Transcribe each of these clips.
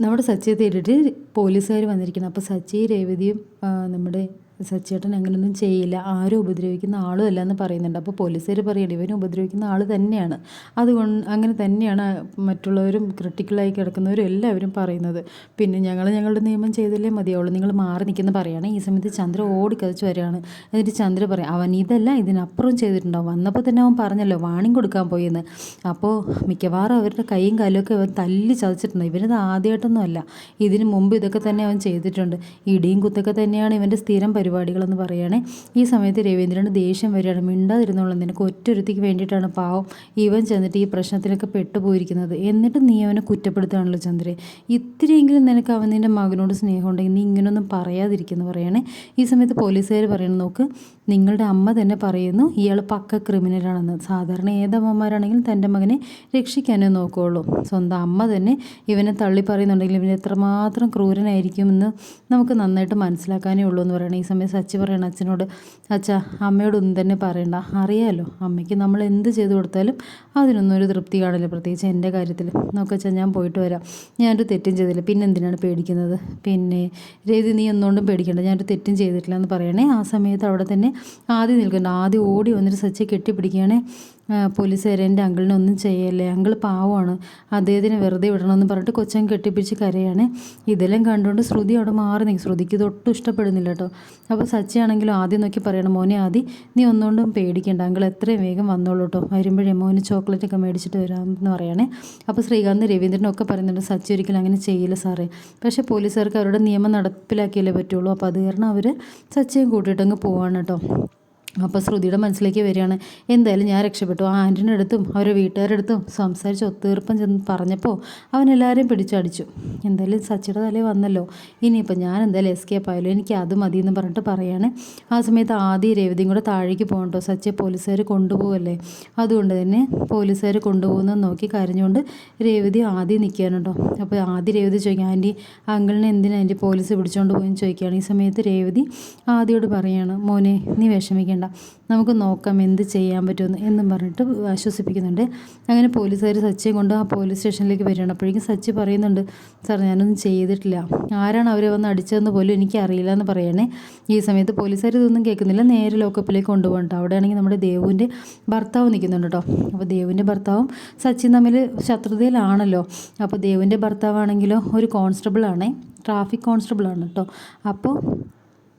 നമ്മുടെ സച്ചിയെ തേടിയിട്ട് പോലീസുകാർ വന്നിരിക്കുന്നു. അപ്പോൾ സച്ചി രേവതിയും നമ്മുടെ സച്ചേട്ടൻ അങ്ങനെയൊന്നും ചെയ്യില്ല. ആരും ഉപദ്രവിക്കുന്ന ആളും അല്ല എന്ന് പറയുന്നുണ്ട്. അപ്പോൾ പോലീസുകാർ പറയണം ഇവനെ ഉപദ്രവിക്കുന്ന ആൾ തന്നെയാണ്. അതുകൊണ്ട് അങ്ങനെ തന്നെയാണ് മറ്റുള്ളവരും ക്രിട്ടിക്കലായി കിടക്കുന്നവരും എല്ലാവരും പറയുന്നത്. പിന്നെ ഞങ്ങൾ ഞങ്ങളുടെ നിയമം ചെയ്തല്ലേ മതിയാവുള്ളൂ നിങ്ങൾ മാറി നിൽക്കുന്ന പറയുകയാണ് ഈ സമയത്ത് ചന്ദ്ര ഓടിക്കതച്ച് വരികയാണ്. എന്നിട്ട് ചന്ദ്ര പറയും അവൻ ഇതല്ല ഇതിനപ്പുറം ചെയ്തിട്ടുണ്ടാവും വന്നപ്പോൾ തന്നെ അവൻ പറഞ്ഞല്ലോ വാണിംഗ് കൊടുക്കാൻ പോയെന്ന്. അപ്പോൾ മിക്കവാറും അവരുടെ കൈയും കാലും ഒക്കെ അവൻ തല്ലി ചതച്ചിട്ടുണ്ട്. ഇവനത് ആദ്യമായിട്ടൊന്നും അല്ല ഇതിന് മുമ്പ് ഇതൊക്കെ തന്നെ അവൻ ചെയ്തിട്ടുണ്ട്. ഇടിയും കുത്തൊക്കെ തന്നെയാണ് ഇവന്റെ സ്ഥിരം പരിപാടികളെന്ന് പറയുകയാണെ ഈ സമയത്ത് രവീന്ദ്രന് ദേഷ്യം വരികയാണ്. മിണ്ടാതിരുന്നോളൂ നിനക്ക് ഒറ്റൊരുത്തിക്ക് വേണ്ടിയിട്ടാണ് പാവം ഇവൻ ചെന്നിട്ട് ഈ പ്രശ്നത്തിലൊക്കെ പെട്ടുപോയിരിക്കുന്നത്. എന്നിട്ട് നീ അവനെ കുറ്റപ്പെടുത്തുകയാണല്ലോ ചന്ദ്രെ. ഇത്തിരിയെങ്കിലും നിനക്ക് അവൻ നിന്റെ മകനോട് സ്നേഹം ഉണ്ടെങ്കിൽ നീ ഇങ്ങനൊന്നും പറയാതിരിക്കുന്നു പറയണേ ഈ സമയത്ത് പോലീസുകാർ പറയണം നോക്ക് നിങ്ങളുടെ അമ്മ തന്നെ പറയുന്നു ഇയാൾ പക്ക ക്രിമിനലാണെന്ന്. സാധാരണ ഏതമ്മമാരാണെങ്കിലും തന്റെ മകനെ രക്ഷിക്കാനേ നോക്കുകയുള്ളൂ സ്വന്തം അമ്മ തന്നെ ഇവനെ തള്ളി പറയുന്നുണ്ടെങ്കിൽ ഇവൻ എത്രമാത്രം ക്രൂരനായിരിക്കുമെന്ന് നമുക്ക് നന്നായിട്ട് മനസ്സിലാക്കാനേ ഉള്ളൂ എന്ന് പറയണം ഈ സമയം സച്ചി പറയണ അച്ഛനോട് അച്ഛാ അമ്മയോടൊന്നും തന്നെ പറയണ്ട. അറിയാലോ അമ്മയ്ക്ക് നമ്മൾ എന്ത് ചെയ്തു കൊടുത്താലും അതിനൊന്നും ഒരു തൃപ്തി കാണില്ല. പ്രത്യേകിച്ച് എന്റെ കാര്യത്തിൽ. നോക്കച്ചാ ഞാൻ പോയിട്ട് വരാം. ഞാനൊരു തെറ്റും ചെയ്തില്ല. പിന്നെ എന്തിനാണ് പേടിക്കുന്നത്? പിന്നെ രേതി നീ എന്തുകൊണ്ടും പേടിക്കേണ്ട. ഞാനൊരു തെറ്റും ചെയ്തിട്ടില്ല എന്ന് പറയണേ. ആ സമയത്ത് അവിടെ തന്നെ ആദ്യം നിൽക്കണ്ട. ആദ്യം ഓടി വന്നിട്ട് സച്ചി കെട്ടിപ്പിടിക്കുകയാണേ. പോലീസുകാരെ എന്റെ അങ്കിളിനെ ഒന്നും ചെയ്യല്ലേ? അങ്കിൾ പാവമാണ്. അദ്ദേഹത്തിന് വെറുതെ വിടണമെന്ന് പറഞ്ഞിട്ട് കൊച്ചൻ കെട്ടിപ്പിടിച്ച് കരയാണ്. ഇതെല്ലാം കണ്ടുകൊണ്ട് ശ്രുതി അവിടെ മാറി നിൽക്കും. ശ്രുതിക്ക് ഇതൊട്ടും ഇഷ്ടപ്പെടുന്നില്ല കേട്ടോ. അപ്പോൾ സച്ചിയാണെങ്കിലും ആദ്യം നോക്കി പറയണം മോനെ ആദ്യം നീ ഒന്നുകൊണ്ടും പേടിക്കേണ്ട. അങ്കിൾ എത്രയും വേഗം വന്നോളൂ കേട്ടോ. വരുമ്പോഴേ മോന് ചോക്ലേറ്റ് ഒക്കെ മേടിച്ചിട്ട് വരാമെന്ന് പറയണേ. അപ്പോൾ ശ്രീകാന്ത് രവീന്ദ്രനൊക്കെ പറയുന്നുണ്ട് സച്ചി ഒരിക്കലും അങ്ങനെ ചെയ്യില്ല സാറേ. പക്ഷേ പോലീസുകാർക്ക് അവരുടെ നിയമം നടപ്പിലാക്കിയല്ലേ പറ്റുള്ളൂ. അപ്പോൾ അത് കാരണം അവർ സച്ചിയും കൂട്ടിയിട്ടങ്ങ് പോവാണ് കേട്ടോ. അപ്പോൾ ശ്രുതിയുടെ മനസ്സിലേക്ക് വരികയാണ് എന്തായാലും ഞാൻ രക്ഷപ്പെട്ടു. ആ ആന്റിന്റെ അടുത്തും അവരുടെ വീട്ടുകാരുടെ അടുത്തും സംസാരിച്ച് ഒത്തീർപ്പം ചെന്ന് പറഞ്ഞപ്പോൾ അവൻ എല്ലാവരെയും പിടിച്ചടിച്ചു. എന്തായാലും സച്ചിയുടെ തലേ വന്നല്ലോ. ഇനിയിപ്പോൾ ഞാൻ എന്തായാലും എസ്കേപ്പ് ആയാലും? എനിക്ക് അത് മതി എന്ന് പറഞ്ഞിട്ട് പറയാണ്. ആ സമയത്ത് ആദ്യം രേവതിയും കൂടെ താഴേക്ക് പോകണ്ടോ സച്ചിയെ പോലീസുകാർ കൊണ്ടുപോകല്ലേ അതുകൊണ്ട് തന്നെ പോലീസുകാർ കൊണ്ടുപോകുന്നത് നോക്കി കരഞ്ഞുകൊണ്ട് രേവതി ആദ്യം നിൽക്കാനുണ്ടോ അപ്പോൾ ആദ്യം രേവതി ചോദിക്കാം ആന്റി അങ്കിളിനെ എന്തിനാ ആന്റി പോലീസ് പിടിച്ചുകൊണ്ട് പോയെന്ന് ചോദിക്കുകയാണ്. ഈ സമയത്ത് രേവതി ആദ്യയോട് പറയാണ് മോനെ നീ വിഷമിക്കേണ്ട. നമുക്ക് നോക്കാം എന്ത് ചെയ്യാൻ പറ്റുമെന്ന് എന്നും പറഞ്ഞിട്ട് ആശ്വസിപ്പിക്കുന്നുണ്ട്. അങ്ങനെ പോലീസുകാർ സച്ചിയെ കൊണ്ട് ആ പോലീസ് സ്റ്റേഷനിലേക്ക് വരികയാണ്. അപ്പോഴേക്കും സച്ചി പറയുന്നുണ്ട് സാർ ഞാനൊന്നും ചെയ്തിട്ടില്ല. ആരാണ് അവരെ വന്ന് അടിച്ചതെന്ന് പോലും എനിക്ക് അറിയില്ല എന്ന് പറയണേ. ഈ സമയത്ത് പോലീസുകാർ ഇതൊന്നും കേൾക്കുന്നില്ല. നേരെ ലോക്കപ്പിലേക്ക് കൊണ്ടുപോകണ്ട അവിടെയാണെങ്കിൽ നമ്മുടെ ദേവുവിന്റെ ഭർത്താവ് നിൽക്കുന്നുണ്ട് കേട്ടോ. അപ്പോൾ ദേവുവിന്റെ ഭർത്താവും സച്ചിൻ തമ്മിൽ ശത്രുതയിലാണല്ലോ. അപ്പോൾ ദേവുവിന്റെ ഭർത്താവാണെങ്കിലോ ഒരു കോൺസ്റ്റബിളാണേ. ട്രാഫിക് കോൺസ്റ്റബിളാണ് കേട്ടോ. അപ്പോൾ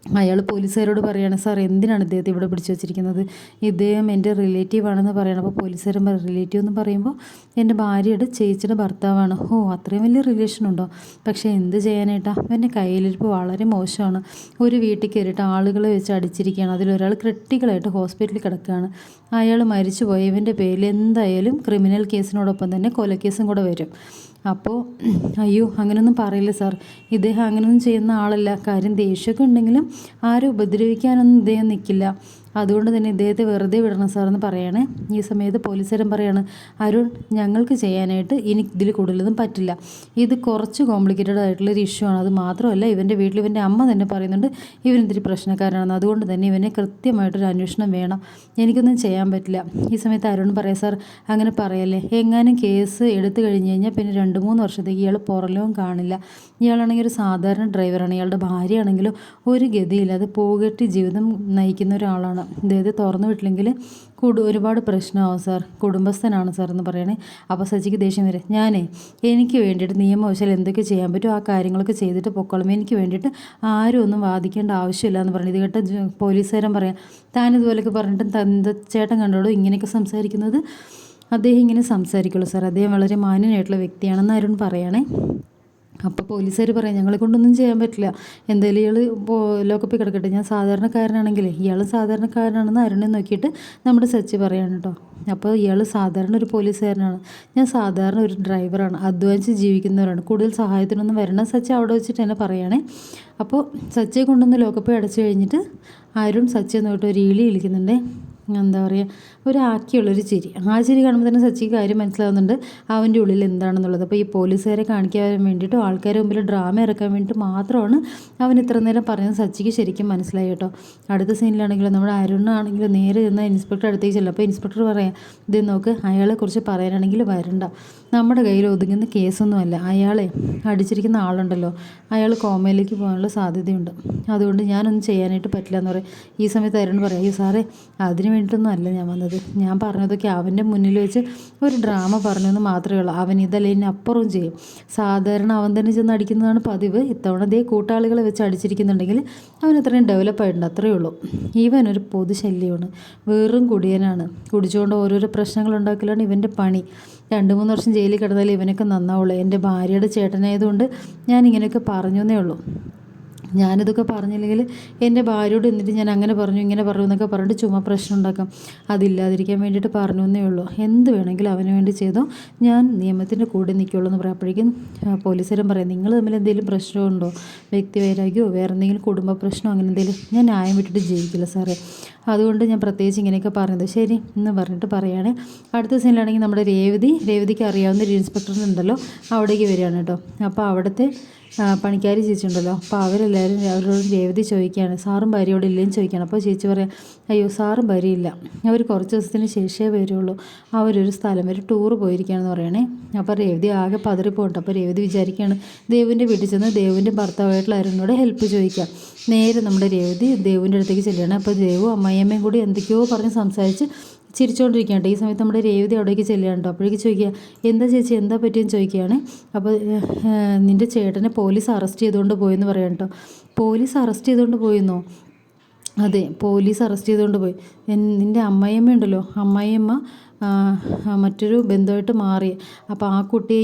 അയാൾ പോലീസുകാരോട് പറയുകയാണ് സാർ എന്തിനാണ് ഇദ്ദേഹത്തെ ഇവിടെ പിടിച്ചു വെച്ചിരിക്കുന്നത്? ഇദ്ദേഹം എന്റെ റിലേറ്റീവ് ആണെന്ന് പറയണം. അപ്പോൾ പോലീസുകാരൻ പറയും റിലേറ്റീവ് എന്ന് പറയുമ്പോൾ എന്റെ ഭാര്യയുടെ ചേച്ചിയുടെ ഭർത്താവാണ്. ഓ അത്രയും വലിയ റിലേഷൻ ഉണ്ടോ? പക്ഷേ എന്ത് ചെയ്യാനായിട്ടാ എന്റെ കയ്യിലിരിപ്പ് വളരെ മോശമാണ്. ഒരു വീട്ടിൽ കയറിയിട്ട് ആളുകളെ വെച്ച് അടിച്ചിരിക്കുകയാണ്. അതിലൊരാൾ ക്രിട്ടിക്കലായിട്ട് ഹോസ്പിറ്റലിൽ കിടക്കുകയാണ്. അയാൾ മരിച്ചു പോയവന്റെ പേരിൽ എന്തായാലും ക്രിമിനൽ കേസിനോടൊപ്പം തന്നെ കൊലക്കേസും കൂടെ വരും. അപ്പോൾ അയ്യോ അങ്ങനെയൊന്നും പറയില്ല സാർ. ഇദ്ദേഹം അങ്ങനെയൊന്നും ചെയ്യുന്ന ആളല്ല. കാര്യം ദേഷ്യമൊക്കെ ഉണ്ടെങ്കിലും ആരും ഉപദ്രവിക്കാനൊന്നും ഇദ്ദേഹം നിൽക്കില്ല അതുകൊണ്ട് തന്നെ ഇദ്ദേഹത്തെ വെറുതെ വിടണം സാർ എന്ന് പറയാണ്. ഈ സമയത്ത് പോലീസുകാരൻ പറയാണ് അരുൺ ഞങ്ങൾക്ക് ചെയ്യാനായിട്ട് ഇനി ഇതിൽ കൂടുതലൊന്നും പറ്റില്ല. ഇത് കുറച്ച് കോംപ്ലിക്കേറ്റഡ് ആയിട്ടുള്ള ഒരു ഇഷ്യൂ ആണ്. അത് മാത്രമല്ല ഇവന്റെ വീട്ടിൽ ഇവന്റെ അമ്മ തന്നെ പറയുന്നുണ്ട് ഇവനെന്തിരി പ്രശ്നക്കാരനാണെന്ന്. അതുകൊണ്ട് തന്നെ ഇവനെ കൃത്യമായിട്ടൊരു അന്വേഷണം വേണം. എനിക്കൊന്നും ചെയ്യാൻ പറ്റില്ല. ഈ സമയത്ത് അരുൺ പറയാം സാർ അങ്ങനെ പറയല്ലേ? എങ്ങാനും കേസ് എടുത്തു കഴിഞ്ഞ് കഴിഞ്ഞാൽ പിന്നെ രണ്ട് മൂന്ന് വർഷത്തേക്ക് ഇയാൾ പുറലവും കാണില്ല. ഇയാളാണെങ്കിൽ ഒരു സാധാരണ ഡ്രൈവറാണ്. ഇയാളുടെ ഭാര്യയാണെങ്കിലും ഒരു ഗതിയില്ല. അത് പോകട്ടി ജീവിതം നയിക്കുന്ന ഒരാളാണ്. അതായത് തുറന്നു വിട്ടില്ലെങ്കിൽ കൂടു ഒരുപാട് പ്രശ്നമാവും സാർ. കുടുംബസ്ഥനാണ് സാർ എന്ന് പറയണേ. അപ്പോൾ സജിക്ക് ദേഷ്യം വരെ. ഞാനേ എനിക്ക് വേണ്ടിയിട്ട് നിയമവശാൽ എന്തൊക്കെ ചെയ്യാൻ പറ്റും? ആ കാര്യങ്ങളൊക്കെ ചെയ്തിട്ട് പൊക്കോളും. എനിക്ക് വേണ്ടിയിട്ട് ആരും ഒന്നും വാദിക്കേണ്ട ആവശ്യമില്ല എന്ന് പറഞ്ഞു ഇത് കേട്ട പോലീസുകാരൻ പറയാം. താൻ ഇതുപോലെയൊക്കെ പറഞ്ഞിട്ട് തന്ത ചേട്ടൻ കണ്ടോളൂ? ഇങ്ങനെയൊക്കെ സംസാരിക്കുന്നത് അദ്ദേഹം ഇങ്ങനെ സംസാരിക്കുള്ളൂ സാർ. അദ്ദേഹം വളരെ മാന്യനായിട്ടുള്ള വ്യക്തിയാണെന്ന് അരുൺ പറയണേ. അപ്പോൾ പോലീസുകാർ പറയാം ഞങ്ങളെ കൊണ്ടൊന്നും ചെയ്യാൻ പറ്റില്ല. എന്തായാലും ഇയാൾ ലോക്കപ്പിൽ കിടക്കട്ടെ. ഞാൻ സാധാരണക്കാരനാണെങ്കിലേ ഇയാൾ സാധാരണക്കാരനാണെന്ന് അരുണെ നോക്കിയിട്ട് നമ്മുടെ സച്ചി പറയാണ് കേട്ടോ അപ്പോൾ ഇയാൾ സാധാരണ ഒരു പോലീസുകാരനാണ്. ഞാൻ സാധാരണ ഒരു ഡ്രൈവറാണ്. അധ്വാനിച്ച് ജീവിക്കുന്നവരാണ്. കൂടുതൽ സഹായത്തിനൊന്നും വരണം സച്ചി അവിടെ വെച്ചിട്ട് എന്നെ പറയുകയാണേ അപ്പോൾ സച്ചിയെ കൊണ്ടുവന്ന് ലോക്കപ്പ് അടച്ചു കഴിഞ്ഞിട്ട് അരുൺ സച്ചി നോക്കിയിട്ട് ഒരു ഇളി വിളിക്കുന്നുണ്ടേ. എന്താ പറയുക ഒരു ആക്കിയുള്ളൊരു ചിരി. ആ ചിരി കാണുമ്പോൾ തന്നെ സച്ചിക്ക് കാര്യം മനസ്സിലാവുന്നുണ്ട് അവന്റെ ഉള്ളിൽ എന്താണെന്നുള്ളത്. അപ്പോൾ ഈ പോലീസുകാരെ കാണിക്കാൻ വേണ്ടിയിട്ടും ആൾക്കാരെ മുമ്പിൽ ഡ്രാമ ഇറക്കാൻ വേണ്ടിയിട്ട് മാത്രമാണ് അവൻ ഇത്ര നേരം പറഞ്ഞത് സച്ചിക്ക് ശരിക്കും മനസ്സിലായി കേട്ടോ. അടുത്ത സീനിലാണെങ്കിലും നമ്മുടെ അരുണാണെങ്കിലും നേരെ ചെന്ന ഇൻസ്പെക്ടർ അടുത്തേക്ക് ചെല്ലും. അപ്പോൾ ഇൻസ്പെക്ടർ പറയാം ഇത് നോക്ക് അയാളെക്കുറിച്ച് പറയാനാണെങ്കിൽ വരണ്ട. നമ്മുടെ കയ്യിൽ ഒതുങ്ങുന്ന കേസൊന്നുമല്ല. അയാളെ അടിച്ചിരിക്കുന്ന ആളുണ്ടല്ലോ. അയാൾ കോമയിലേക്ക് പോകാനുള്ള സാധ്യതയുണ്ട്. അതുകൊണ്ട് ഞാനൊന്നും ചെയ്യാനായിട്ട് പറ്റില്ല എന്ന് പറയും. ഈ സമയത്ത് അരുൺ പറയാം അയ്യോ സാറേ അതിന് വേണ്ടിയിട്ടൊന്നും അല്ല ഞാൻ വന്നത്. ഞാൻ പറഞ്ഞതൊക്കെ അവന്റെ മുന്നിൽ വെച്ച് ഒരു ഡ്രാമ പറഞ്ഞെന്ന് മാത്രമേ ഉള്ളൂ. അവൻ ഇതല്ല അപ്പുറവും ചെയ്യും. സാധാരണ അവൻ തന്നെ ചെന്ന് അടിക്കുന്നതാണ് പതിവ്. ഇത്തവണ ദേ കൂട്ടാളികളെ വെച്ച് അടിച്ചിരിക്കുന്നുണ്ടെങ്കിൽ അവൻ അത്രയും ഡെവലപ്പ് ആയിട്ടുണ്ട്. അത്രയേ ഉള്ളൂ. ഇവൻ ഒരു പൊതുശല്യമാണ് വെറും കുടിയനാണ്. കുടിച്ചുകൊണ്ട് ഓരോരോ പ്രശ്നങ്ങൾ ഉണ്ടാക്കലാണ് ഇവന്റെ പണി. രണ്ട് മൂന്ന് വർഷം ജയിലിൽ കിടന്നാലേ ഇവനൊക്കെ നന്നാവുള്ളൂ. എന്റെ ഭാര്യയുടെ ചേട്ടനായതുകൊണ്ട് ഞാൻ ഇങ്ങനെയൊക്കെ എന്നേ ഉള്ളൂ. ഞാനിതൊക്കെ പറഞ്ഞില്ലെങ്കിൽ എന്റെ ഭാര്യയോട് എന്നിട്ട് ഞാൻ അങ്ങനെ പറഞ്ഞു ഇങ്ങനെ പറഞ്ഞു എന്നൊക്കെ പറഞ്ഞിട്ട് ചുമ്മാ പ്രശ്നം ഉണ്ടാക്കാം. അതില്ലാതിരിക്കാൻ വേണ്ടിയിട്ട് പറഞ്ഞു എന്നേ ഉള്ളൂ. എന്ത് വേണമെങ്കിലും അവന് വേണ്ടി ചെയ്തോ ഞാൻ നിയമത്തിന്റെ കൂടെ നിൽക്കുള്ളൂ എന്ന് പറയുമ്പോഴേക്കും പോലീസുകാരൻ പറയാം നിങ്ങൾ തമ്മിൽ എന്തെങ്കിലും പ്രശ്നമുണ്ടോ വ്യക്തി വൈരാഗ്യമോ വേറെ എന്തെങ്കിലും കുടുംബ പ്രശ്നമോ അങ്ങനെ എന്തെങ്കിലും? ഞാൻ ന്യായം വിട്ടിട്ട് ജീവിക്കില്ല സാറേ. അതുകൊണ്ട് ഞാൻ പ്രത്യേകിച്ച് ഇങ്ങനെയൊക്കെ പറഞ്ഞത്. ശരി എന്ന് പറഞ്ഞിട്ട് പറയുകയാണെ. അടുത്ത സീനിലാണെങ്കിൽ നമ്മുടെ രേവതി രേവതിക്ക് അറിയാവുന്ന ഒരു ഉണ്ടല്ലോ അവിടേക്ക് വരികയാണ് കേട്ടോ. അപ്പോൾ അവിടുത്തെ പണിക്കാരി ചേച്ചി ഉണ്ടല്ലോ അപ്പോൾ അവരെല്ലാവരും അവരോട് രേവതി ചോദിക്കുകയാണ്. സാറും ഭാര്യയോട് ഇല്ലേന്ന് ചോദിക്കുകയാണ്. അപ്പോൾ ചേച്ചി പറയാം അയ്യോ സാറും ഭാര്യയില്ല. അവർ കുറച്ച് ദിവസത്തിന് ശേഷമേ വരുള്ളൂ. അവരൊരു സ്ഥലം വരെ ടൂർ പോയിരിക്കുകയാണെന്ന് പറയണേ. അപ്പോൾ രേവതി ആകെ പതറിപ്പോണ്ട് അപ്പോൾ രേവതി വിചാരിക്കുകയാണ് ദേവിന്റെ വീട്ടിൽ ചെന്ന് ദേവിന്റെ ഭർത്താവായിട്ടുള്ള അരുണിനോട് ഹെൽപ്പ് ചോദിക്കാം. നേരെ നമ്മുടെ രേവതി ദേവിന്റെ അടുത്തേക്ക് ചെല്ലുകയാണ്. അപ്പോൾ ദേവും അമ്മയമ്മയും കൂടി എന്തൊക്കെയോ പറഞ്ഞ് സംസാരിച്ച് ചിരിച്ചുകൊണ്ടിരിക്കുകയാണ് ഈ സമയത്ത് നമ്മുടെ രേവതി അവിടേക്ക് ചെല്ലുകയാണ് അപ്പോഴേക്ക് ചോദിക്കുക എന്താ ചേച്ചി എന്താ പറ്റിയെന്ന് ചോദിക്കുകയാണ്. അപ്പോൾ നിന്റെ ചേട്ടനെ പോലീസ് അറസ്റ്റ് ചെയ്തുകൊണ്ട് പോയെന്ന് പറയാം കേട്ടോ. പോലീസ് അറസ്റ്റ് ചെയ്തുകൊണ്ട് പോയെന്നോ? അതെ പോലീസ് അറസ്റ്റ് ചെയ്തുകൊണ്ട് പോയി. നിന്റെ അമ്മയമ്മ ഉണ്ടല്ലോ അമ്മയമ്മ മറ്റൊരു ബന്ധുവായിട്ട് മാറി. അപ്പോൾ ആ കുട്ടി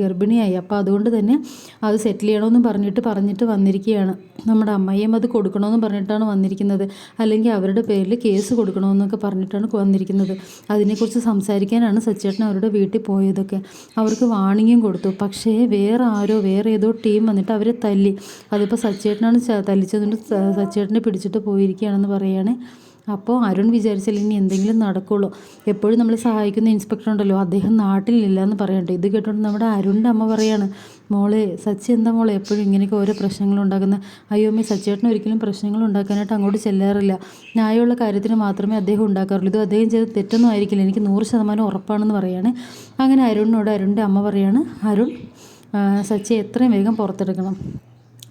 ഗർഭിണിയായി. അപ്പോൾ അതുകൊണ്ട് തന്നെ അത് സെറ്റിൽ ചെയ്യണമെന്ന് പറഞ്ഞിട്ട് പറഞ്ഞിട്ട് വന്നിരിക്കുകയാണ്. നമ്മുടെ അമ്മയും അത് കൊടുക്കണമെന്ന് പറഞ്ഞിട്ടാണ് വന്നിരിക്കുന്നത്. അല്ലെങ്കിൽ അവരുടെ പേരിൽ കേസ് കൊടുക്കണമെന്നൊക്കെ പറഞ്ഞിട്ടാണ് വന്നിരിക്കുന്നത്. അതിനെക്കുറിച്ച് സംസാരിക്കാനാണ് സച്ചേട്ടൻ അവരുടെ വീട്ടിൽ പോയതൊക്കെ. അവർക്ക് വാണിംഗും കൊടുത്തു. പക്ഷേ വേറെ ആരോ വേറെ ഏതോ ടീം വന്നിട്ട് അവരെ തല്ലി. അതിപ്പോൾ സച്ചേട്ടനാണ് തല്ലിച്ചതുകൊണ്ട് സച്ചേട്ടനെ പിടിച്ചിട്ട് പോയിരിക്കുകയാണെന്ന് പറയുകയാണെങ്കിൽ അപ്പോൾ അരുൺ വിചാരിച്ചാൽ ഇനി എന്തെങ്കിലും നടക്കുള്ളൂ. എപ്പോഴും നമ്മളെ സഹായിക്കുന്ന ഇൻസ്പെക്ടർ ഉണ്ടല്ലോ. അദ്ദേഹം നാട്ടിലില്ല എന്ന് പറയട്ടെ ഇത് കേട്ടോണ്ട് നമ്മുടെ അരുണിന്റെ അമ്മ പറയാണ് മോളെ സച്ചി എന്താ മോളെ? എപ്പോഴും ഇങ്ങനെയൊക്കെ ഓരോ പ്രശ്നങ്ങൾ ഉണ്ടാക്കുന്ന. അയ്യോ അമ്മ സച്ചേട്ടൻ ഒരിക്കലും പ്രശ്നങ്ങൾ ഉണ്ടാക്കാനായിട്ട് അങ്ങോട്ട് ചെല്ലാറില്ല. ന്യായമുള്ള കാര്യത്തിന് മാത്രമേ അദ്ദേഹം ഉണ്ടാക്കാറുള്ളൂ. ഇത് അദ്ദേഹം ചെയ്ത് തെറ്റൊന്നും ആയിരിക്കില്ല. എനിക്ക് നൂറ് ശതമാനം ഉറപ്പാണെന്ന് പറയാണ്. അങ്ങനെ അരുണിനോട് അരുണിന്റെ അമ്മ പറയാണ് അരുൺ സച്ചി എത്രയും വേഗം പുറത്തെടുക്കണം.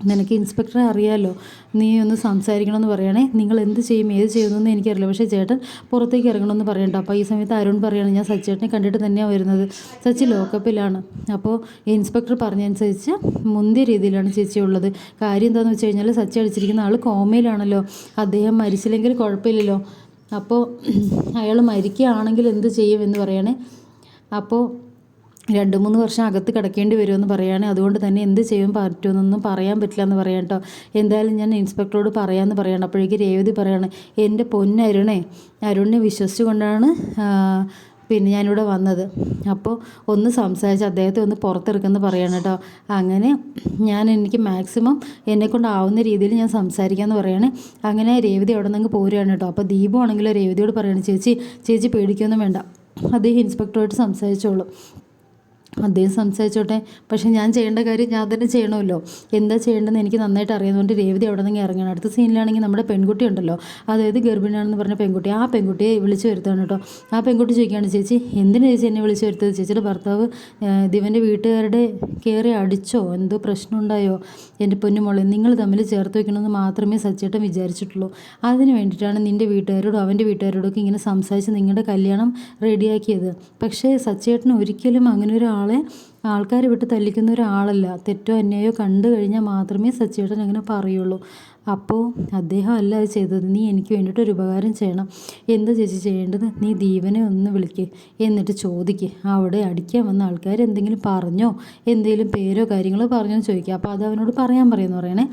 നിനക്ക് ഇൻസ്പെക്ടറെ അറിയാമല്ലോ നീ ഒന്ന് സംസാരിക്കണമെന്ന് പറയണേ. നിങ്ങൾ എന്ത് ചെയ്യും ഏത് ചെയ്യുമെന്നൊന്നും എനിക്കറിയില്ല. പക്ഷേ ചേട്ടൻ പുറത്തേക്ക് ഇറങ്ങണമെന്ന് പറയണ്ട അപ്പോൾ ഈ സമയത്ത് അരുൺ പറയാണ് ഞാൻ സച്ചേട്ടനെ കണ്ടിട്ട് തന്നെയാണ് വരുന്നത്. സച്ചി ലോക്കപ്പിലാണ്. അപ്പോൾ ഇൻസ്പെക്ടർ പറഞ്ഞനുസരിച്ച് മുന്തിയ രീതിയിലാണ് ചേച്ചി ഉള്ളത്. കാര്യം എന്താണെന്ന് വെച്ച് കഴിഞ്ഞാൽ സച്ചി അടിച്ചിരിക്കുന്ന ആൾ കോമയിലാണല്ലോ. അദ്ദേഹം മരിച്ചില്ലെങ്കിൽ കുഴപ്പമില്ലല്ലോ. അപ്പോൾ അയാൾ മരിക്കുകയാണെങ്കിൽ എന്ത് ചെയ്യും എന്ന് പറയണേ. അപ്പോൾ രണ്ട് മൂന്ന് വർഷം അകത്ത് കിടക്കേണ്ടി വരുമെന്ന് പറയുകയാണ് അതുകൊണ്ട് തന്നെ എന്ത് ചെയ്യും പറ്റുമെന്നൊന്നും പറയാൻ പറ്റില്ല എന്ന് പറയാം കേട്ടോ എന്തായാലും ഞാൻ ഇൻസ്പെക്ടറോട് പറയാമെന്ന് പറയണം. അപ്പോഴേക്ക് രേവതി പറയാണ് എന്റെ പൊന്നരുണേ അരുണിനെ വിശ്വസിച്ചുകൊണ്ടാണ് പിന്നെ ഞാനിവിടെ വന്നത്. അപ്പോൾ ഒന്ന് സംസാരിച്ച് അദ്ദേഹത്തെ ഒന്ന് പുറത്തിറക്കുമെന്ന് പറയണം കേട്ടോ അങ്ങനെ ഞാൻ എനിക്ക് മാക്സിമം എന്നെക്കൊണ്ടാവുന്ന രീതിയിൽ ഞാൻ സംസാരിക്കാമെന്ന് പറയാണ്. അങ്ങനെ രേവതി അവിടെ നിന്ന് പോരുകയാണ് കേട്ടോ അപ്പോൾ ദീപു ആണെങ്കിലും രേവതിയോട് പറയണം ചേച്ചി ചേച്ചി പേടിക്കൊന്നും വേണ്ട. അദ്ദേഹം ഇൻസ്പെക്ടറായിട്ട് സംസാരിച്ചോളൂ. അദ്ദേഹം സംസാരിച്ചോട്ടെ. പക്ഷെ ഞാൻ ചെയ്യേണ്ട കാര്യം ഞാൻ തന്നെ ചെയ്യണമല്ലോ. എന്താ ചെയ്യേണ്ടതെന്ന് എനിക്ക് നന്നായിട്ട് അറിയുന്നതുകൊണ്ട് രേവതി അവിടെ നിന്ന് ഇറങ്ങണം അടുത്ത സീനിലാണെങ്കിൽ നമ്മുടെ പെൺകുട്ടി ഉണ്ടല്ലോ. അതായത് ഗർഭിണിയാണെന്ന് പറഞ്ഞ പെൺകുട്ടി. ആ പെൺകുട്ടിയെ വിളിച്ചു വരുത്താണ് കേട്ടോ. ആ പെൺകുട്ടി ചോദിക്കുകയാണ് ചേച്ചി എന്തിനു ചേച്ചി എന്നെ വിളിച്ചു വരുത്തത് ചേച്ചിയുടെ ഭർത്താവ് ദിവന്റെ വീട്ടുകാരുടെ കയറി അടിച്ചോ? എന്തോ പ്രശ്നം ഉണ്ടായോ? എന്റെ പൊന്നുമോളെ നിങ്ങൾ തമ്മിൽ ചേർത്ത് വെക്കണമെന്ന് മാത്രമേ സച്ചേട്ടൻ വിചാരിച്ചിട്ടുള്ളൂ. അതിന് വേണ്ടിയിട്ടാണ് നിന്റെ വീട്ടുകാരോടും അവന്റെ വീട്ടുകാരോടൊക്കെ ഇങ്ങനെ സംസാരിച്ച് നിങ്ങളുടെ കല്യാണം റെഡിയാക്കിയത്. പക്ഷേ സച്ചേട്ടൻ ഒരിക്കലും അങ്ങനെ ഒരു ആളെ ആൾക്കാർ വിട്ട് തല്ലിക്കുന്ന ഒരാളല്ല. തെറ്റോ അന്യായോ കണ്ടു കഴിഞ്ഞാൽ മാത്രമേ സച്ചിയേട്ടൻ അങ്ങനെ പറയുള്ളൂ. അപ്പോൾ അദ്ദേഹം അല്ല അത് ചെയ്തത്. നീ എനിക്ക് വേണ്ടിയിട്ട് ഒരു ഉപകാരം ചെയ്യണം. എന്താ ചേച്ചി ചെയ്യേണ്ടത്? നീ ദീപനെ ഒന്ന് വിളിക്ക്. എന്നിട്ട് ചോദിക്ക്. അവിടെ അടിക്കാൻ വന്ന ആൾക്കാർ എന്തെങ്കിലും പറഞ്ഞോ? എന്തെങ്കിലും പേരോ കാര്യങ്ങളോ പറഞ്ഞോ ചോദിക്കുക അപ്പോൾ അത് അവനോട് പറയാൻ പറയുമെന്ന് പറയണേ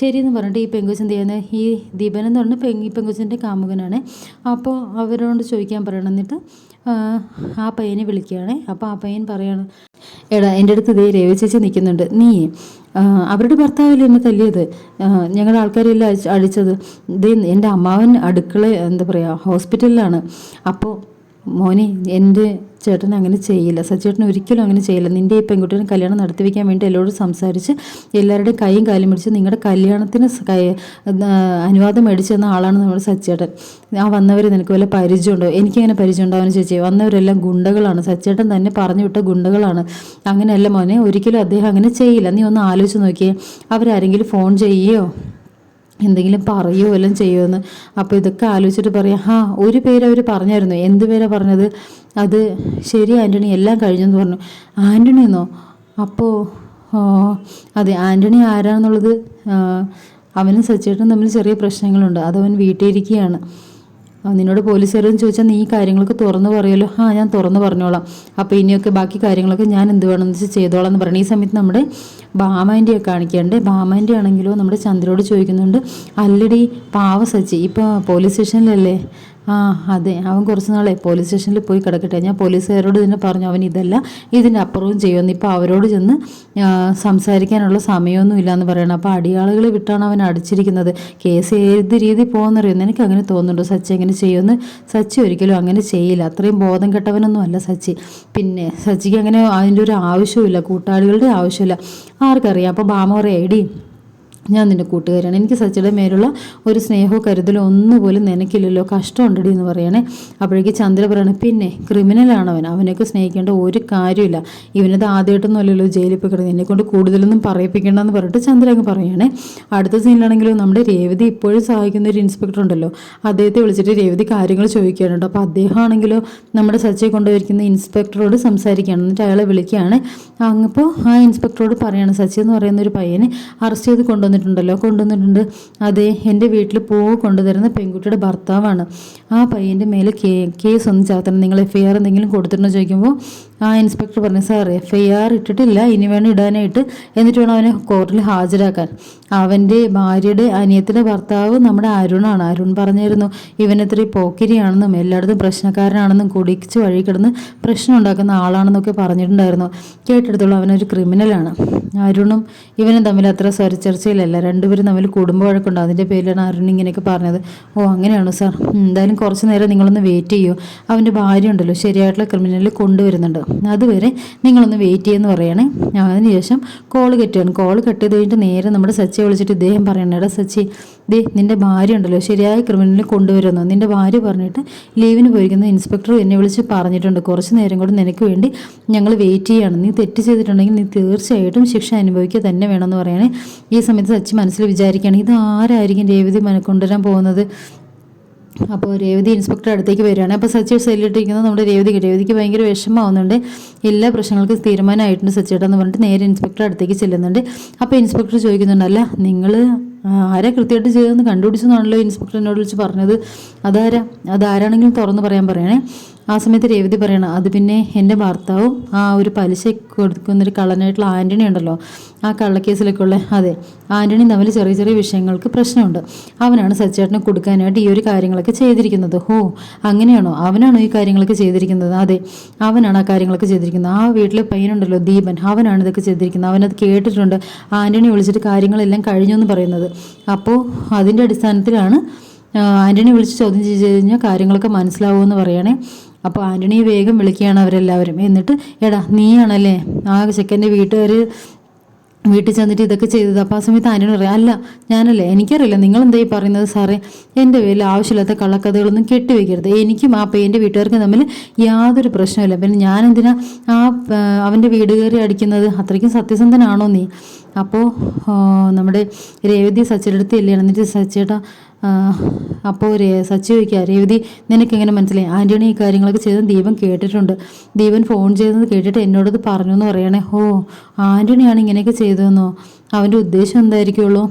ശരിയെന്ന് പറഞ്ഞിട്ട് ഈ പെങ്കൊച്ചൻ എന്ത് ചെയ്യുന്നത് ഈ ദീപൻ എന്ന് പറഞ്ഞാൽ പെങ് ഈ കാമുകനാണ്. അപ്പോൾ അവരോട് ചോദിക്കാൻ പറയണം. എന്നിട്ട് ആ പയ്യനെ വിളിക്കുകയാണ്. അപ്പോൾ ആ പയ്യൻ പറയാണ് എടാ എന്റെ അടുത്ത് ഇതേ രേവ ചേച്ചി നിൽക്കുന്നുണ്ട്. നീ അവരുടെ ഭർത്താവല്ലേ എന്നെ തല്ലിയത്? ഞങ്ങളുടെ ആൾക്കാരെല്ലാം അടിച്ചത് ദേ എന്റെ അമ്മാവൻ അടുക്കള എന്താ പറയുക ഹോസ്പിറ്റലിലാണ്. അപ്പോൾ മോനെ എന്റെ ചേട്ടൻ അങ്ങനെ ചെയ്യില്ല. സച്ചേട്ടൻ ഒരിക്കലും അങ്ങനെ ചെയ്യില്ല. നിന്റെ ഈ പെൺകുട്ടിയുടെ കല്യാണം നടത്തി വയ്ക്കാൻ വേണ്ടി എല്ലാവരോടും സംസാരിച്ച് എല്ലാവരുടെയും കൈയും കാലും പിടിച്ച് നിങ്ങളുടെ കല്യാണത്തിന് അനുവാദം മേടിച്ചു തന്ന ആളാണ് നമ്മുടെ സച്ചേട്ടൻ ആ വന്നവർ നിനക്ക് വല്ല പരിചയമുണ്ടോ? എനിക്കങ്ങനെ പരിചയം ഉണ്ടാവുന്ന ചേച്ചി. വന്നവരെല്ലാം ഗുണ്ടകളാണ്. സച്ചേട്ടൻ തന്നെ പറഞ്ഞു വിട്ട ഗുണ്ടകളാണ്. അങ്ങനെയല്ല മോനെ ഒരിക്കലും അദ്ദേഹം അങ്ങനെ ചെയ്യില്ല. നീ ഒന്ന് ആലോചിച്ച് നോക്കിയേ. അവരാരെങ്കിലും ഫോൺ ചെയ്യുകയോ എന്തെങ്കിലും പറയുമോ എല്ലാം ചെയ്യുമോ എന്ന് അപ്പോൾ ഇതൊക്കെ ആലോചിച്ചിട്ട് പറയാം ആ ഒരു പേര് അവർ പറഞ്ഞായിരുന്നു. എന്ത് പേരാണ് പറഞ്ഞത്? അത് ശരി ആന്റണി എല്ലാം കഴിഞ്ഞെന്ന് പറഞ്ഞു. ആന്റണി എന്നോ അപ്പോൾ അതെ ആന്റണി ആരാണെന്നുള്ളത് അവനും സച്ചേട്ടനും തമ്മിൽ ചെറിയ പ്രശ്നങ്ങളുണ്ട്. അതവൻ വീട്ടിലിരിക്കുകയാണ്. നിന്നോട് പോലീസുകാരും ചോദിച്ചാൽ നീ ഈ കാര്യങ്ങളൊക്കെ തുറന്നു പറയുമല്ലോ ആ ഞാൻ തുറന്നു പറഞ്ഞോളാം. അപ്പോൾ ഇനിയൊക്കെ ബാക്കി കാര്യങ്ങളൊക്കെ ഞാൻ എന്ത് വേണമെന്ന് വെച്ചാൽ ചെയ്തോളാം എന്ന് പറഞ്ഞു. ഈ സമയത്ത് നമ്മുടെ ബാമാന്റെയൊക്കെ കാണിക്കാണ്ട് ഭാമേന്റെ ആണെങ്കിലോ നമ്മുടെ ചന്ദ്രയോട് ചോദിക്കുന്നുണ്ട് അല്ലടി പാവ സച്ചി ഇപ്പോൾ പോലീസ് സ്റ്റേഷനിലല്ലേ ആ അതെ. അവൻ കുറച്ച് നാളെ പോലീസ് സ്റ്റേഷനിൽ പോയി കിടക്കട്ടെ. ഞാൻ പോലീസുകാരോട് തന്നെ പറഞ്ഞു അവൻ ഇതല്ല ഇതിന്റെ അപ്പുറവും ചെയ്യുമെന്ന് ഇപ്പോൾ അവരോട് ചെന്ന് സംസാരിക്കാനുള്ള സമയമൊന്നും ഇല്ലയെന്ന് പറയണം. അപ്പോൾ അടിയാളുകളെ വിട്ടാണ് അവൻ അടിച്ചിരിക്കുന്നത്. കേസ് ഏത് രീതി പോകുന്നറിയുന്നു എനിക്ക് അങ്ങനെ തോന്നുന്നുണ്ടോ? സച്ചി അങ്ങനെ ചെയ്യുമെന്ന്? സച്ചി ഒരിക്കലും അങ്ങനെ ചെയ്യില്ല. അത്രയും ബോധം കെട്ടവനൊന്നും അല്ല സച്ചി. പിന്നെ സച്ചിക്ക് അങ്ങനെ അതിന്റെ ഒരു ആവശ്യമില്ല കൂട്ടാളികളുടെ ആവശ്യമില്ല. ആർക്കറിയാം. അപ്പോൾ ബാമ പറയാം എടി ഞാൻ നിന്റെ കൂട്ടുകാരാണ് എനിക്ക് സച്ചിയുടെ മേലുള്ള ഒരു സ്നേഹമോ കരുതലോ ഒന്നുപോലും നിനക്കില്ലല്ലോ. കഷ്ടമുണ്ടടി എന്ന് പറയണേ. അപ്പോഴേക്ക് ചന്ദ്ര പറയണേ പിന്നെ ക്രിമിനലാണ് അവൻ അവനൊക്കെ സ്നേഹിക്കേണ്ട ഒരു കാര്യമില്ല. ഇവനത് ആദ്യമായിട്ടൊന്നും അല്ലല്ലോ ജയിലിൽ പോയി കിടന്നത് എന്നെ കൊണ്ട് കൂടുതലൊന്നും പറയിപ്പിക്കേണ്ടെന്ന് പറഞ്ഞിട്ട് ചന്ദ്ര അങ്ങ് പറയണേ. അടുത്ത സീനിലാണെങ്കിലും നമ്മുടെ രേവതി ഇപ്പോഴും സഹായിക്കുന്ന ഒരു ഇൻസ്പെക്ടർ ഉണ്ടല്ലോ. അദ്ദേഹത്തെ വിളിച്ചിട്ട് രേവതി കാര്യങ്ങൾ ചോദിക്കാനുണ്ട് അപ്പോൾ അദ്ദേഹം ആണെങ്കിലോ നമ്മുടെ സച്ചിയെ കൊണ്ടുവരിക്കുന്ന ഇൻസ്പെക്ടറോട് സംസാരിക്കുകയാണ്. എന്നിട്ട് അയാളെ വിളിക്കുകയാണ്. അങ്ങപ്പോൾ ആ ഇൻസ്പെക്ടറോട് പറയാണ് സച്ചി എന്ന് പറയുന്ന ഒരു പയ്യനെ അറസ്റ്റ് ചെയ്ത് കൊണ്ടുവന്നിട്ടുണ്ടല്ലോ കൊണ്ടുവന്നിട്ടുണ്ട്. അതെ എന്റെ വീട്ടിൽ പൂവ് കൊണ്ടുതരുന്ന പെൺകുട്ടിയുടെ ഭർത്താവാണ്. ആ പയ്യന്റെ മേലെ കേ കേസ് ഒന്നും ചാത്തണം നിങ്ങൾ എഫ് ഐ ആർ എന്തെങ്കിലും കൊടുത്തിട്ടുണ്ടോ ചോദിക്കുമ്പോൾ ആ ഇൻസ്പെക്ടർ പറഞ്ഞു സാർ എഫ് ഐ ആർ ഇട്ടിട്ടില്ല ഇനി വേണം ഇടാനായിട്ട്. എന്നിട്ട് വേണം അവനെ കോർട്ടിൽ ഹാജരാക്കാൻ. അവന്റെ ഭാര്യയുടെ അനിയത്തിന്റെ ഭർത്താവ് നമ്മുടെ അരുണാണ്. അരുൺ പറഞ്ഞിരുന്നു ഇവനെത്ര പോക്കിരിയാണെന്നും എല്ലായിടത്തും പ്രശ്നക്കാരനാണെന്നും കുടിച്ച് വഴി കിടന്ന് പ്രശ്നം ഉണ്ടാക്കുന്ന ആളാണെന്നൊക്കെ പറഞ്ഞിട്ടുണ്ടായിരുന്നു. കേട്ടെടുത്തോളം അവനൊരു ക്രിമിനലാണ്. അരുണും ഇവനും തമ്മിൽ അത്ര സ്വരച്ചർച്ചയിലല്ല. രണ്ടുപേരും തമ്മിൽ കുടുംബ വഴക്കുണ്ട്. അതിന്റെ പേരിലാണ് അരുൺ ഇങ്ങനെയൊക്കെ പറഞ്ഞത്. ഓ അങ്ങനെയാണോ സാർ? എന്തായാലും കുറച്ച് നേരം നിങ്ങളൊന്ന് വെയിറ്റ് ചെയ്യൂ. അവന്റെ ഭാര്യ ഉണ്ടല്ലോ ശരിയായിട്ടുള്ള ക്രിമിനലിൽ കൊണ്ടുവരുന്നുണ്ട്. അതുവരെ നിങ്ങളൊന്ന് വെയിറ്റ് ചെയ്യുമെന്ന് പറയണേ. അതിനുശേഷം കോൾ കെട്ടുകയാണ് കോൾ കട്ട് ചെയ്ത് കഴിഞ്ഞിട്ട് നേരെ നമ്മുടെ സച്ചിയെ വിളിച്ചിട്ട് ഇദ്ദേഹം പറയണം എടാ സച്ചി ദേ നിന്റെ ഭാര്യ ഉണ്ടല്ലോ ശരിയായ ക്രിമിനലിൽ കൊണ്ടുവരുന്നു നിന്റെ ഭാര്യ പറഞ്ഞിട്ട് ലീവിന് പോയിരിക്കുന്ന ഇൻസ്പെക്ടർ എന്നെ വിളിച്ച് പറഞ്ഞിട്ടുണ്ട്. കുറച്ച് നേരം കൊണ്ട് നിനക്ക് വേണ്ടി ഞങ്ങൾ വെയിറ്റ് ചെയ്യാണ്. നീ തെറ്റ് ചെയ്തിട്ടുണ്ടെങ്കിൽ നീ തീർച്ചയായിട്ടും ശിക്ഷ അനുഭവിക്കുക തന്നെ വേണമെന്ന് പറയണേ. ഈ സമയത്ത് സച്ചി മനസ്സിൽ വിചാരിക്കുകയാണ് ഇത് ആരായിരിക്കും രേവതി കൊണ്ടുവരാൻ പോകുന്നത്? അപ്പോൾ രേവതി ഇൻസ്പെക്ടർ അടുത്തേക്ക് വരികയാണ്. അപ്പോൾ സച്ചി സെല്ലിട്ടിരിക്കുന്നത് നമ്മുടെ രേവതിക്ക് രേവതിക്ക് ഭയങ്കര വിഷമമാവുന്നുണ്ട്. എല്ലാ പ്രശ്നങ്ങൾക്കും തീരുമാനമായിട്ടുണ്ട് സച്ചിയേട്ടെന്ന് പറഞ്ഞിട്ട് നേരെ ഇൻസ്പെക്ടർ അടുത്തേക്ക് ചെല്ലുന്നുണ്ട്. അപ്പോൾ ഇൻസ്പെക്ടർ ചോദിക്കുന്നുണ്ട് അല്ല നിങ്ങൾ ആരാ കൃത്യമായിട്ട് ചെയ്തതെന്ന് കണ്ടുപിടിച്ചെന്നാണല്ലോ ഇൻസ്പെക്ടർ വിളിച്ച് പറഞ്ഞത്. അതാരാ? അതാരാണെങ്കിലും തുറന്ന് പറയാൻ പറയണേ. ആ സമയത്ത് രേവതി പറയണം അത് പിന്നെ എന്റെ ഭർത്താവും ആ ഒരു പലിശ കൊടുക്കുന്നൊരു കള്ളനായിട്ടുള്ള ആന്റണി ഉണ്ടല്ലോ ആ കള്ളക്കേസിലൊക്കെ ഉള്ള അതെ ആന്റണി തമ്മിൽ ചെറിയ ചെറിയ വിഷയങ്ങൾക്ക് പ്രശ്നമുണ്ട്. അവനാണ് സച്ചേട്ടനെ കൊടുക്കാനായിട്ട് ഈ ഒരു കാര്യങ്ങളൊക്കെ ചെയ്തിരിക്കുന്നത്. ഓ അങ്ങനെയാണോ? അവനാണോ ഈ കാര്യങ്ങളൊക്കെ ചെയ്തിരിക്കുന്നത്? അതെ അവനാണ് ആ കാര്യങ്ങളൊക്കെ ചെയ്തിരിക്കുന്നത്. ആ വീട്ടിലെ പയ്യനുണ്ടല്ലോ ദീപൻ അവനാണ് ഇതൊക്കെ ചെയ്തിരിക്കുന്നത്. അവനത് കേട്ടിട്ടുണ്ട്. ആന്റണി വിളിച്ചിട്ട് കാര്യങ്ങളെല്ലാം കഴിഞ്ഞു എന്ന് പറയുന്നത്. അപ്പോൾ അതിന്റെ അടിസ്ഥാനത്തിലാണ് ആന്റണി വിളിച്ച് ചോദ്യം ചെയ്ത് കഴിഞ്ഞാൽ കാര്യങ്ങളൊക്കെ മനസ്സിലാവുമെന്ന് പറയണേ. അപ്പോൾ ആന്റണിയെ വേഗം വിളിക്കുകയാണ് അവരെല്ലാവരും. എന്നിട്ട് എടാ നീയാണല്ലേ ആ ചെക്കന്റെ വീട്ടുകാർ വീട്ടിൽ ചെന്നിട്ട് ഇതൊക്കെ ചെയ്തത്? അപ്പോൾ ആ സമയത്ത് ആന്റണി പറയാം അല്ല ഞാനല്ലേ എനിക്കറിയില്ല നിങ്ങൾ എന്തായി പറയുന്നത് സാറേ? എന്റെ പേരിൽ ആവശ്യമില്ലാത്ത കള്ളക്കഥകളൊന്നും കെട്ടിവെക്കരുത്. എനിക്കും ആ പേന്റെ വീട്ടുകാർക്കും തമ്മിൽ യാതൊരു പ്രശ്നമില്ല പിന്നെ ഞാൻ എന്തിനാ ആ അവന്റെ വീട് കയറി അടിക്കുന്നത്? അത്രയ്ക്കും സത്യസന്ധനാണോ നീ? അപ്പോൾ നമ്മുടെ രേവതി സച്ചിയുടെ അടുത്ത് എന്നിട്ട് സച്ചിയേട്ടാ അപ്പോൾ സച്ചി ചോദിക്കുക രേവതി നിനക്ക് എങ്ങനെ മനസ്സിലായി? ആന്റണി ഈ കാര്യങ്ങളൊക്കെ ചെയ്തത് ദീപൻ കേട്ടിട്ടുണ്ട്. ദീപൻ ഫോൺ ചെയ്തത് കേട്ടിട്ട് എന്നോടത് പറഞ്ഞു എന്ന് പറയണേ. ഓ ആന്റണിയാണ് ഇങ്ങനെയൊക്കെ ചെയ്തതെന്നോ? അവന്റെ ഉദ്ദേശം എന്തായിരിക്കുള്ളൂ?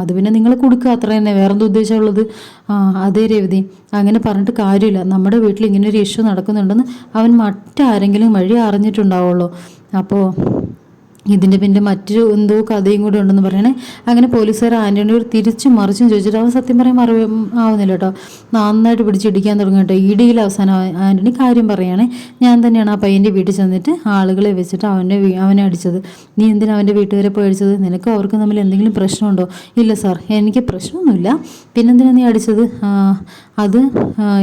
അത് പിന്നെ നിങ്ങൾ കൊടുക്കുക അത്ര തന്നെ. വേറെന്താ ഉദ്ദേശമുള്ളത്? ആ അതേ രേവതി. അങ്ങനെ പറഞ്ഞിട്ട് കാര്യമില്ല. നമ്മുടെ വീട്ടിൽ ഇങ്ങനെ ഒരു ഇഷ്യൂ നടക്കുന്നുണ്ടെന്ന് അവൻ മറ്റാരെങ്കിലും വഴി അറിഞ്ഞിട്ടുണ്ടാവുള്ളൂ. അപ്പോൾ ഇതിന്റെ പിന്നെ മറ്റൊരു എന്തോ കഥയും കൂടെ ഉണ്ടെന്ന് പറയണേ. അങ്ങനെ പോലീസുകാർ ആന്റണിയോട് തിരിച്ചു മറിച്ചും ചോദിച്ചിട്ട് അവൻ സത്യം പറയാൻ മറു ആവുന്നില്ല കേട്ടോ. നന്നായിട്ട് പിടിച്ചിടിക്കാൻ തുടങ്ങി കേട്ടോ. ഇടിയിൽ അവസാനം ആന്റണി കാര്യം പറയുകയാണെ ഞാൻ തന്നെയാണ് ആ പയ്യന്റെ വീട്ടിൽ ചെന്നിട്ട് ആളുകളെ വെച്ചിട്ട് അവന്റെ അവനെ അടിച്ചത്. നീ എന്തിനാ അവന്റെ വീട്ടുകാരെ പോയി അടിച്ചത് നിനക്ക് അവർക്ക് തമ്മിൽ എന്തെങ്കിലും പ്രശ്നമുണ്ടോ? ഇല്ല സാർ എനിക്ക് പ്രശ്നമൊന്നുമില്ല. പിന്നെന്തിനാ നീ അടിച്ചത്? അത്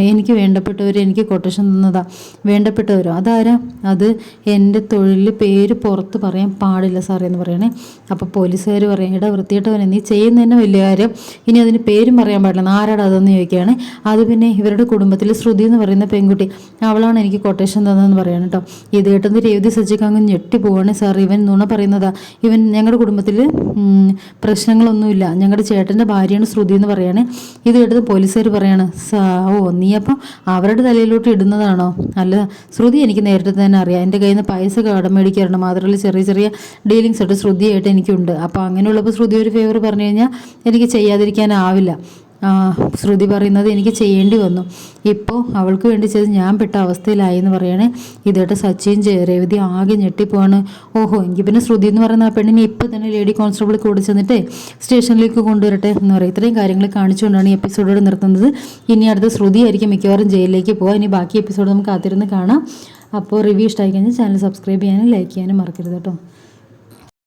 എനിക്ക് വേണ്ടപ്പെട്ടവർ എനിക്ക് കൊട്ടേഷൻ തന്നതാ. വേണ്ടപ്പെട്ടവരോ? അതാരാ? അത് എന്റെ തൊഴിൽ പേര് പുറത്ത് പറയാൻ പാടില്ല സാറേ എന്ന് പറയണേ. അപ്പോൾ പോലീസുകാർ പറയും ഇടാ വൃത്തിയിട്ടവനെ നീ ചെയ്യുന്നതന്നെ വലിയ കാര്യം. ഇനി അതിന് പേരും പറയാൻ പാടില്ല. ആരാടാ അതെന്ന് ചോദിക്കുകയാണ്. അത് പിന്നെ ഇവരുടെ കുടുംബത്തിൽ ശ്രുതി എന്ന് പറയുന്ന പെൺകുട്ടി. അവളാണ് എനിക്ക് കൊട്ടേഷൻ തന്നതെന്ന് പറയണം കേട്ടോ ഇത് കേട്ടെന്ന് രേവതി സജ്ജക്ക് അങ്ങ് ഞെട്ടി പോവാണ് സാർ. ഇവൻ നുണ പറയുന്നതാ. ഇവൻ ഞങ്ങളുടെ കുടുംബത്തിൽ പ്രശ്നങ്ങളൊന്നുമില്ല. ഞങ്ങളുടെ ചേട്ടന്റെ ഭാര്യയാണ് ശ്രുതി എന്ന് പറയാണ്. ഇത് കേട്ടത് പോലീസുകാർ പറയാണ് ഓ നീ അപ്പം അവരുടെ തലയിലോട്ട് ഇടുന്നതാണോ? അല്ല ശ്രുതി എനിക്ക് നേരിട്ട് തന്നെ അറിയാം. എന്റെ കയ്യിൽ നിന്ന് പൈസ കടം മേടിക്കാറുണ്ട്. മാത്രമല്ല ചെറിയ ചെറിയ ഡീലിങ്സ് ആയിട്ട് ശ്രുതിയായിട്ട് എനിക്കുണ്ട്. അപ്പോൾ അങ്ങനെയുള്ളപ്പോൾ ശ്രുതി ഒരു ഫേവർ പറഞ്ഞു കഴിഞ്ഞാൽ എനിക്ക് ചെയ്യാതിരിക്കാനാവില്ല. ശ്രുതി പറയുന്നത് എനിക്ക് ചെയ്യേണ്ടി വന്നു. ഇപ്പോൾ അവൾക്ക് വേണ്ടി ചെയ്ത് ഞാൻ പെട്ട അവസ്ഥയിലായി എന്ന് പറയണേ. ഇതേട്ട് സച്ചിൻ രേവതി ആകെ ഞെട്ടിപ്പോവാണ്. ഓഹോ എങ്കിൽ പിന്നെ ശ്രുതി എന്ന് പറയുന്ന ആ പെണ്ണിനെ ഇപ്പം തന്നെ ലേഡി കോൺസ്റ്റബിൾ കൂടെ ചെന്നിട്ട് സ്റ്റേഷനിലേക്ക് കൊണ്ടുവരട്ടെ എന്ന് പറയും. ഇത്രയും കാര്യങ്ങൾ കാണിച്ചുകൊണ്ടാണ് ഈ എപ്പിസോഡോട് നിർത്തുന്നത്. ഇനി അടുത്ത ശ്രുതി ആയിരിക്കും മിക്കവാറും ജയിലിലേക്ക് പോകാം ഇനി ബാക്കി എപ്പിസോഡ് നമുക്ക് കാത്തിരുന്ന് കാണാം. അപ്പോൾ റിവ്യൂ ഇഷ്ടമായി കഴിഞ്ഞാൽ ചാനൽ സബ്സ്ക്രൈബ് ചെയ്യാനും ലൈക്ക് ചെയ്യാനും മറക്കരുത് കേട്ടോ.